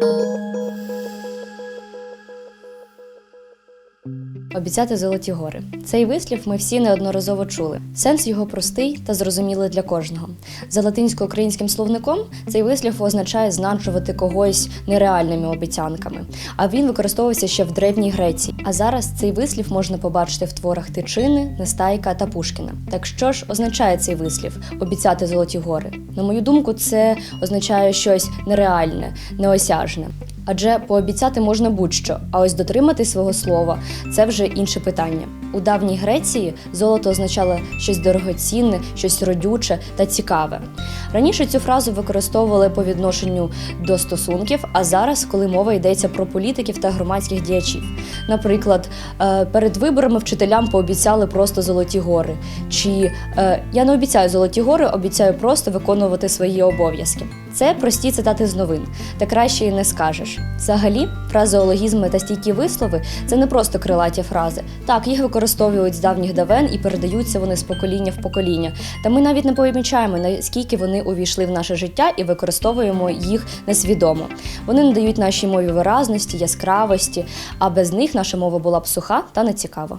Música Обіцяти золоті гори. Цей вислів ми всі неодноразово чули. Сенс його простий та зрозумілий для кожного. За латинсько-українським словником цей вислів означає значувати когось нереальними обіцянками. А він використовувався ще в древній Греції. А зараз цей вислів можна побачити в творах Тичини, Нестайка та Пушкіна. Так що ж означає цей вислів обіцяти золоті гори? На мою думку, це означає щось нереальне, неосяжне. Адже пообіцяти можна будь-що, а ось дотримати свого слова це вже інше питання. У давній Греції золото означало щось дорогоцінне, щось родюче та цікаве. Раніше цю фразу використовували по відношенню до стосунків, а зараз, коли мова йдеться про політиків та громадських діячів. Наприклад, е, перед виборами вчителям пообіцяли просто золоті гори. Чи е, я не обіцяю золоті гори, обіцяю просто виконувати свої обов'язки. Це прості цитати з новин, та краще і не скажеш. Взагалі, фразеологізми та стійкі вислови це не просто крилаті фрази. Так, їх використовують з давніх давен і передаються вони з покоління в покоління. Та ми навіть не помічаємо, наскільки вони увійшли в наше життя і використовуємо їх несвідомо. Вони надають нашій мові виразності, яскравості, а без них наша мова була б суха та нецікава.